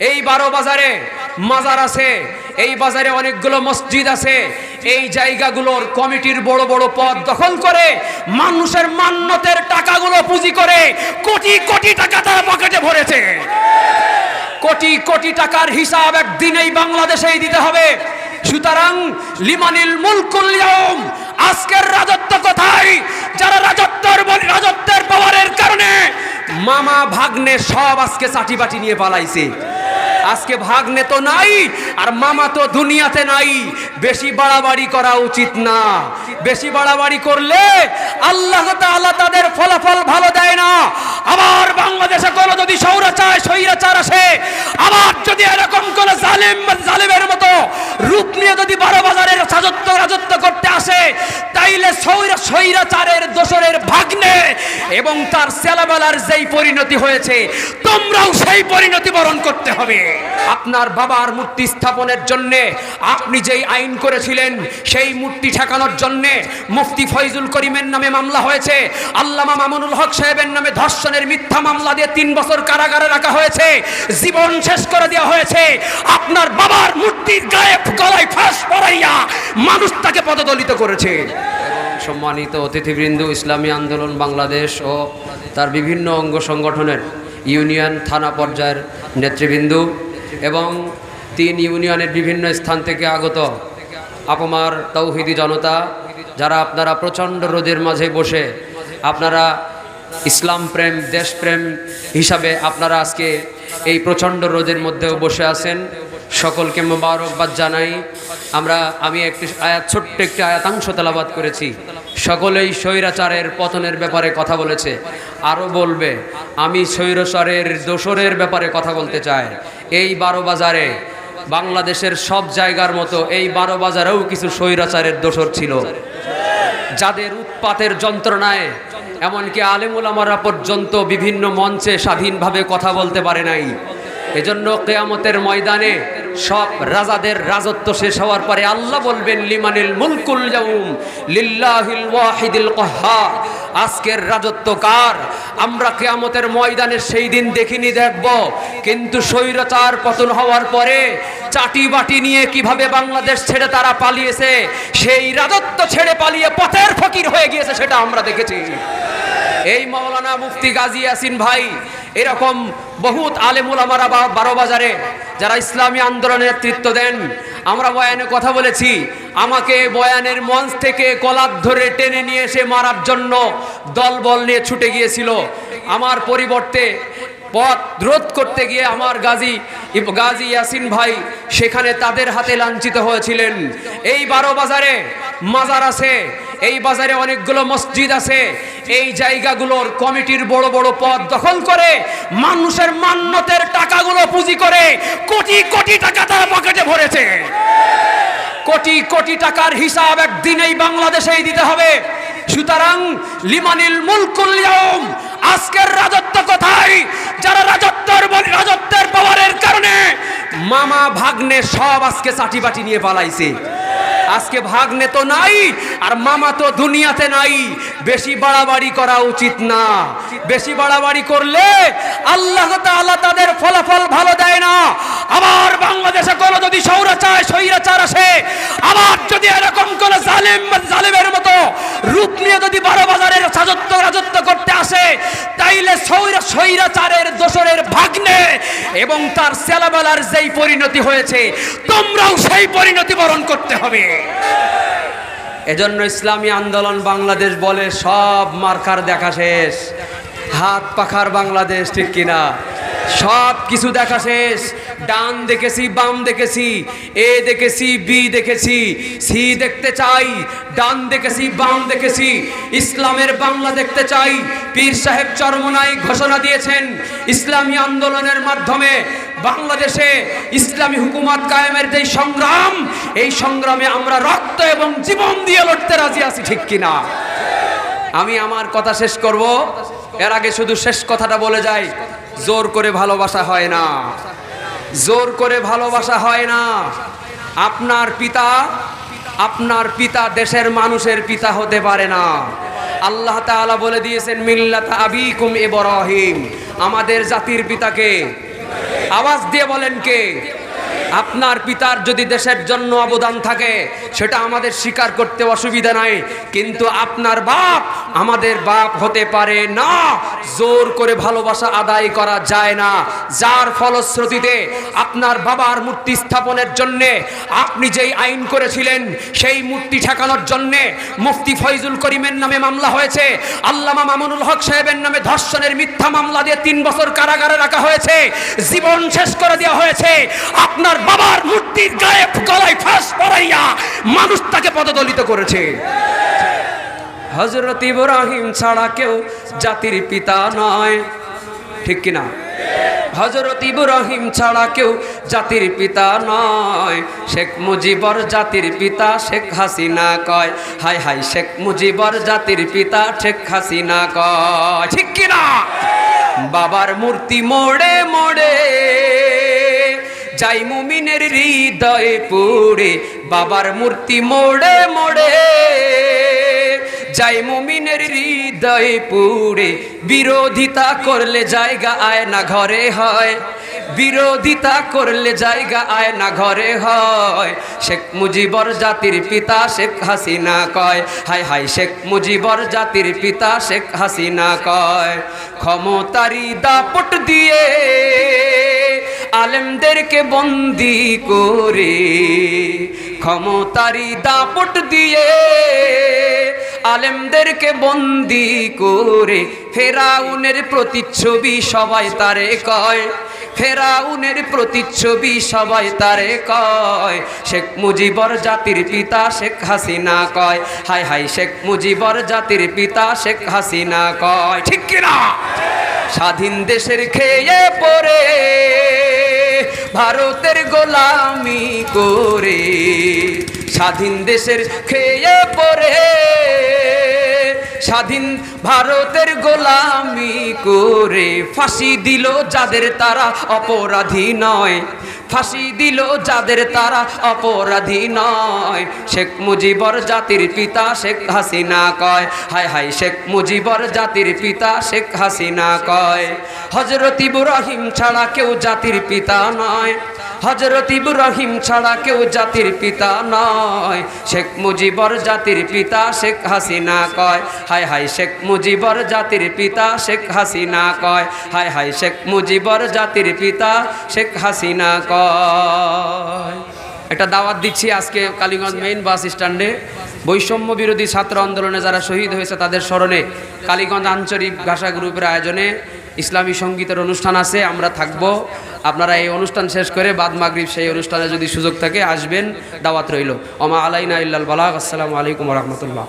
এই বারো বাজারে মাজার আছে, এই বাজারে অনেকগুলো মসজিদ আছে। এই জায়গাগুলোর কমিটির বড় বড় পদ দখল করে, মানুষের মান্যতের টাকাগুলো পুঁজি করে কোটি কোটি টাকা তারা পকেটে ভরেছে। কোটি কোটি টাকার হিসাব একদিনেই বাংলাদেশেই দিতে হবে। সুতরাং লিমানিল মুলকুল ইয়াউম আজকের রাজত্ব কোথায়? যারা রাজত্বের রাজত্বের পাওয়ারের কারণে মামা ভাগ্নে সব আজকে চাটি বাটি নিয়ে পালাইছে। আজকে ভাগ্নে তো নাই, আর মামা তো দুনিয়াতে নাই। বেশি বাড়াবাড়ি করা উচিত না। বেশি বাড়াবাড়ি করলে আল্লাহ তাআলা তাদের ফলাফল ভালো দেয় না। আবার বাংলাদেশে কোনো যদি সৌরাচার সৈরাচার আসে, আবার যদি এরকম কোনো জালিম জালিমের মতো রূপ নিয়ে যদি বারো বাজারের রাজত্ব রাজত্ব করতে আসে, তাইলে সৈরাচারের দোসরের ভাগ্নে এবং তার সেলাবেলার যেই পরিণতি হয়েছে, তোমরাও সেই পরিণতি বরণ করতে হবে। আপনার বাবার মূর্তি স্থাপনের জন্য আপনি যেই আইন করেছিলেন, সেই মূর্তি ঠেকানোর জন্য মুফতি ফয়জুল করিমের নামে মামলা হয়েছে, আল্লামা মামুনুল হক সাহেবের নামে ধর্ষণের মিথ্যা মামলা দিয়ে তিন বছর কারাগারে রাখা হয়েছে, জীবন শেষ করে দেওয়া হয়েছে আপনার বাবার মূর্তির গায়ে গলায় ফাঁস পড়াইয়া মানুষ তাকে পদদলিত করেছে। সম্মানিত অতিথিবৃন্দ, ইসলামী আন্দোলন বাংলাদেশ ও তার বিভিন্ন অঙ্গ সংগঠনের ইউনিয়ন, থানা পর্যায়ের নেতৃবৃন্দ এবং তিন ইউনিয়নের বিভিন্ন স্থান থেকে আগত আপমার তৌহিদি জনতা, যারা আপনারা প্রচণ্ড রোদের মাঝে বসে আপনারা ইসলাম প্রেম দেশপ্রেম হিসাবে আপনারা আজকে এই প্রচণ্ড রোদের মধ্যেও বসে আছেন। সকলকে মোবারকবাদ জানাই। আমরা, আমি একটি আয়াত, ছোট্ট একটি আয়াতাংশ তেলাবাদ করেছি। সকলেই স্বৈরাচারের পতনের ব্যাপারে কথা বলেছে। আরও বলবে, আমি স্বৈরাচারের দোসরের ব্যাপারে কথা বলতে চাই। এই বারো বাজারে বাংলাদেশের সব জায়গার মতো এই বারো বাজারেও কিছু স্বৈরাচারের দোসর ছিল। যাদের উৎপাতের যন্ত্রণায় এমনকি আলেমুল আমারা পর্যন্ত বিভিন্ন মঞ্চে স্বাধীনভাবে কথা বলতে পারে নাই। এজন্য কেয়ামতের ময়দানে সব রাজাদের রাজত্ব শেষ হওয়ার পরে আল্লাহ বলবেন, লিমানিল মুলকুল জাউম লিল্লাহিল ওয়াহিদিল কহ্হার আজকের রাজত্ব কার? আমরা কেয়ামতের ময়দানে সেই দিন দেখিনি, দেখব। কিন্তু স্বৈরাচার পতন হওয়ার পরে চাটি বাটি নিয়ে কীভাবে বাংলাদেশ ছেড়ে তারা পালিয়েছে, সেই রাজত্ব ছেড়ে পালিয়ে পথের ফকির হয়ে গিয়েছে, সেটা আমরা দেখেছি। এই মাওলানা মুফতি গাজী ইয়াসিন ভাই, এরকম বহুত আলেমুল আমারা বারো বাজারে যারা ইসলামী আন্দোলনের নেতৃত্ব দেন, আমরা বয়ানে কথা বলেছি, আমাকে বয়ানের মঞ্চ থেকে কলার ধরে টেনে নিয়ে এসে মারার জন্য দলবল নিয়ে ছুটে গিয়েছিল। আমার পরিবর্তে পথ রোধ করতে গিয়ে আমার গাজী গাজী ইয়াসিন ভাই সেখানে তাদের হাতে লাঞ্ছিত হয়েছিলেন। এই বারো বাজারে মাজার আছে এই বাজারে অনেকগুলো মসজিদ আছে। এই জায়গাগুলোর কমিটির বড় বড় পদ দখল করে, মানুষের মান্যতের টাকাগুলো পুঁজি করে কোটি কোটি টাকা তারা পকেটে ভরেছে। কোটি কোটি টাকার হিসাব একদিনেই বাংলাদেশেই দিতে হবে। সুতরাং লিমানিল মুলকুল ইয়াউম, আজকের রাজত্ব কোথায়? যারা রাজত্বের রাজত্বের পাওয়ারের কারণে মামা ভাগ্নে সব আজকে চাটি বাটি নিয়ে পালাইছে। আজকে ভাগ্নে তো নাই, আর মামা তো দুনিয়াতে নাই। বেশি বাড়াবাড়ি করা উচিত না। বেশি বাড়াবাড়ি করলে আল্লাহ তাআলা তাদের ফলাফল ভালো দেয় না। আবার বাংলাদেশে কোনো যদি সৌরাচার সৈরাচার আসে, আবার যদি এরকম কোন জালেম জালেমের মতো রূপ নিয়ে যদি বারো বাজারের রাজত্ব রাজত্ব আসে তাইলে সৌরা সৈরাচারের দোসরের ভাগ্নে এবং তার সেলাবেলার যেই পরিণতি হয়েছে, তোমরাও সেই পরিণতি বরণ করতে হবে। এজন্য ইসলামী আন্দোলন বাংলাদেশ বলে সব মার্কার দেখা শেষ। হাত পাখার বাংলাদেশ ঠিক কিনা? সব কিছু দেখা শেষ। ডান দেখেছি, বাম দেখেছি, এ দেখেছি, বি দেখেছি, সি দেখতে চাই, ডান দেখেছি, বাম দেখেছি, ইসলামের বাংলা দেখতে চাই। পীর সাহেব চরমনাই ঘোষণা দিয়েছেন, ইসলামী আন্দোলনের মাধ্যমে বাংলাদেশে ইসলামী হুকুমত কায়েমের যে সংগ্রাম, এই সংগ্রামে আমরা রক্ত এবং জীবন দিয়ে লড়তে রাজি আছি, ঠিক কিনা? আমি আমার কথা শেষ করব। এর আগে শুধু শেষ কথাটা বলে যাই। জোর করে ভালোবাসা হয় না। জোর করে ভালোবাসা হয় না। আপনার পিতা আপনার পিতা দেশের মানুষের পিতা হতে পারে না। আল্লাহ তাআলা বলে দিয়েছেন, মিল্লাত আবিকুম ইব্রাহিম। আমাদের জাতির পিতাকে আওয়াজ দিয়ে বলেন কে? আপনার পিতার যদি দেশের জন্য অবদান থাকে, সেটা আমাদের স্বীকার করতে অসুবিধা নাই। কিন্তু আপনার বাপ আমাদের বাপ হতে পারে না। জোর করে ভালোবাসা আদায় করা যায় না। যার ফলশ্রুতিতে আপনার বাবার মূর্তি স্থাপনের জন্য আপনি যেই আইন করেছিলেন, সেই মূর্তি ঠেকানোর জন্য মুফতি ফয়জুল করিমের নামে মামলা হয়েছে। আল্লামা মামুনুল হক সাহেবের নামে ধর্ষণের মিথ্যা মামলা দিয়ে তিন বছর কারাগারে রাখা হয়েছে। জীবন শেষ করে দেওয়া হয়েছে। আপনার বাবার মূর্তির গায়ে গলায় ফাঁস পড়াইয়া মানুষ তাকে পদদলিত করেছে। হজরত ইব্রাহিম ছাড়া কেউ জাতির পিতা নয়। ঠিক কিনা? হজরত ইব্রাহিম ছাড়া কেউ জাতির পিতা নয়। শেখ মুজিবর জাতির পিতা শেখ হাসিনা কয়। হাই হাই, শেখ মুজিবর জাতির পিতা শেখ হাসিনা কয়। ঠিক কিনা? বাবার মূর্তি মোড়ে মোড়ে। যাই মুমিনের হৃদয়ে পুড়ে, বাবার মূর্তি মোড়ে মোড়ে। যাই মুমিনের হৃদয়ে পুড়ে, বিরোধিতা করলে জায়গা আয় না ঘরে হয়। বিরোধিতা করলে জায়গা আয় না ঘরে হয়। শেখ মুজিবর জাতির পিতা শেখ হাসিনা কয়, হায় হাই শেখ মুজিবর জাতির পিতা শেখ হাসিনা কয়, ক্ষমতারি দাপট দিয়ে আলেমদেরকে বন্দি করে ক্ষমতারি দাপট দিয়ে আলেমদেরকে বন্দি করে ফেরাউনের প্রতিচ্ছবি সবাই তারে কয়, ফেরাউনের প্রতিচ্ছবি সবাই তারে কয়, শেখ মুজিবর জাতির পিতা শেখ হাসিনা কয় হাই হাই শেখ মুজিবর জাতির পিতা শেখ হাসিনা কয়, ঠিক কিনা? স্বাধীন দেশের খেয়ে পড়ে ভারতের গোলামি করে স্বাধীন দেশের খেয়ে পরে স্বাধীন ভারতের গোলামি করে ফাঁসি দিল যাদের তারা অপরাধী নয়। ফাঁসি দিল যাদের তারা অপরাধী নয়। শেখ মুজিবর জাতির পিতা শেখ হাসিনা কয়। হায় হায় শেখ মুজিবর জাতির পিতা শেখ হাসিনা কয়। হজরত ইব্রাহিম ছাড়া কেউ জাতির পিতা নয়। হজরত ইব্রাহিম ছাড়া কেউ জাতির পিতা নয়। শেখ মুজিবর জাতির পিতা শেখ হাসিনা কয়। হায় হায় শেখ মুজিবর জাতির পিতা শেখ হাসিনা কয়। হায় হায় শেখ মুজিবর জাতির পিতা শেখ হাসিনা কয়। একটা দাওয়াত দিচ্ছি আজকে কালীগঞ্জ মেইন বাস স্ট্যান্ডে। বৈষম্য বিরোধী ছাত্র আন্দোলনে যারা শহীদ হয়েছে তাদের স্মরণে কালীগঞ্জ আঞ্চলিক ভাষা গ্রুপের আয়োজনে ইসলামী সঙ্গীতের অনুষ্ঠান আছে, আমরা থাকব। আপনারা এই অনুষ্ঠান শেষ করে বাদ মাগরীব সেই অনুষ্ঠানে যদি সুযোগ থাকে, আসবেন, দাওয়াত রইল। ওমা আলাইনা ইল্লাল বালাগ। আসসালামু আলাইকুম রহমতুল্লাহ।